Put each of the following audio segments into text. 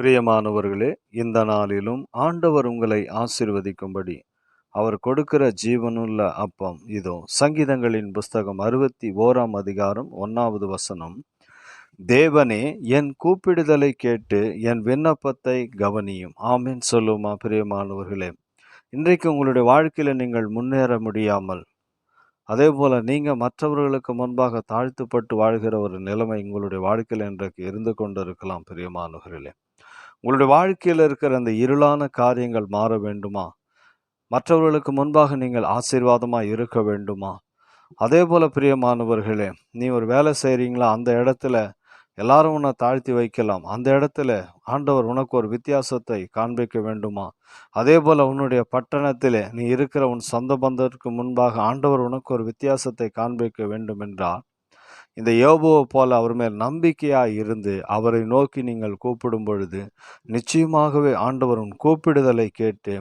பிரியமானவர்களே இந்த நாளிலும் ஆண்டவர் உங்களை ஆசிர்வதிக்கும்படி அவர் கொடுக்கிற ஜீவனுள்ள அப்பம் இதோ சங்கீதங்களின் புஸ்தகம் அறுபத்தி ஓராம் அதிகாரம் ஒன்றாவது வசனம். தேவனே என் கூப்பிடுதலை கேட்டு என் விண்ணப்பத்தை கவனியும். ஆமீன். சொல்லுமா பிரியமானவர்களே. இன்றைக்கு உங்களுடைய வாழ்க்கையில் நீங்கள் முன்னேற முடியாமல் அதே போல் நீங்கள் மற்றவர்களுக்கு முன்பாக தாழ்த்துப்பட்டு வாழ்கிற ஒரு நிலைமை உங்களுடைய வாழ்க்கையில் இன்றைக்கு இருந்து கொண்டு இருக்கலாம் பிரியமானவர்களே உங்களுடைய வாழ்க்கையில் இருக்கிற அந்த இருளான காரியங்கள் மாற வேண்டுமா? மற்றவர்களுக்கு முன்பாக நீங்கள் ஆசீர்வாதமாக இருக்க வேண்டுமா? அதே போல் பிரியமானவர்களே நீ ஒரு வேலை செய்கிறீங்களா அந்த இடத்துல எல்லாரும் உன்னை தாழ்த்தி வைக்கலாம். அந்த இடத்துல ஆண்டவர் உனக்கு ஒரு வித்தியாசத்தை காண்பிக்க வேண்டுமா? அதே போல உன்னுடைய பட்டணத்தில் நீ இருக்கிற உன் சொந்த பந்தத்திற்கு முன்பாக ஆண்டவர் உனக்கு ஒரு வித்தியாசத்தை காண்பிக்க வேண்டும் என்றால் இந்த யோபுவை போல அவர் மேல் நம்பிக்கையாக இருந்து அவரை நோக்கி நீங்கள் கூப்பிடும் பொழுது நிச்சயமாகவே ஆண்டவர் உன் கூப்பிடுதலை கேட்டு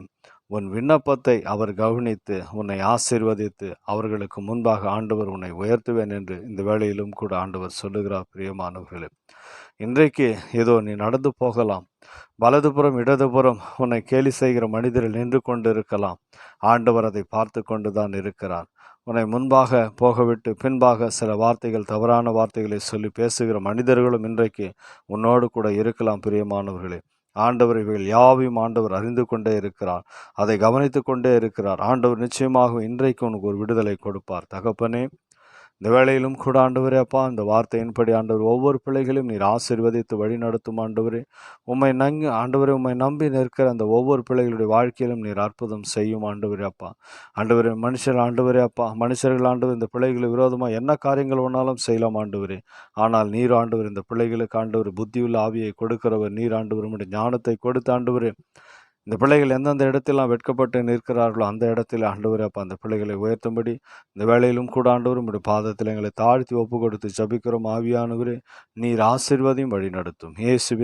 உன் விண்ணப்பத்தை அவர் கவனித்து உன்னை ஆசீர்வதித்து அவர்களுக்கு முன்பாக ஆண்டவர் உன்னை உயர்த்துவேன் என்று இந்த வேளையிலும் கூட ஆண்டவர் சொல்லுகிறார் பிரியமானவர்களே. இன்றைக்கு ஏதோ நீ நடந்து போகலாம். வலதுபுறம் இடதுபுறம் உன்னை கேலி செய்கிற மனிதர்கள் நின்று கொண்டு இருக்கலாம் ஆண்டவர் அதை பார்த்து கொண்டு தான் இருக்கிறார். உன்னை முன்பாக போகவிட்டு பின்பாக சில வார்த்தைகள் தவறான வார்த்தைகளை சொல்லி பேசுகிற மனிதர்களும் இன்றைக்கு உன்னோடு கூட இருக்கலாம் பிரியமானவர்களே. ஆண்டவர் இவைகள் யாவையும் ஆண்டவர் அறிந்து கொண்டே இருக்கிறார். அதை கவனித்து கொண்டே இருக்கிறார். ஆண்டவர் நிச்சயமாக இன்றைக்கு உனக்கு ஒரு விடுதலை கொடுப்பார். தகப்பனே இந்த வேளையிலும் கூட ஆண்டவரே அப்பா இந்த வார்த்தையின்படி ஆண்டவர் ஒவ்வொரு பிள்ளைகளையும் நீர் ஆசிர்வதித்து வழி நடத்தும் ஆண்டவரே. உம்மை நங்கு ஆண்டவரே உம்மை நம்பி நிற்கிற அந்த ஒவ்வொரு பிள்ளைகளுடைய வாழ்க்கையிலும் நீர் அற்புதம் செய்யும் ஆண்டவரே அப்பா. ஆண்டவரே மனுஷர் ஆண்டவரே அப்பா மனுஷர்கள் ஆண்டவர் இந்த பிள்ளைகளை விரோதமாக என்ன காரியங்கள் ஒன்றாலும் செய்யலாம் ஆண்டவரே. ஆனால் நீர் ஆண்டவர் இந்த பிள்ளைகளுக்கு ஆண்டவர் புத்தியுள்ள ஆவியை கொடுக்கிறவர் நீர் ஆண்டவர் ஞானத்தை கொடுத்து ஆண்டவரே இந்த பிள்ளைகள் எந்தெந்த இடத்திலாம் வெட்கப்பட்டு நிற்கிறார்களோ அந்த இடத்தில் ஆண்டவர் அப்போ அந்த பிள்ளைகளை உயர்த்தும்படி இந்த வேலையிலும் கூட ஆண்டவர் உடைய பாதத்தில் எங்களை தாழ்த்தி ஒப்பு கொடுத்து ஜபிக்கிறோம். ஆவியானவரே நீர் ஆசிர்வதையும் வழி நடத்தும் ஏசு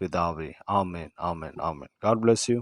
பிதாவே. ஆமேன் ஆமேன் ஆமேன். God bless you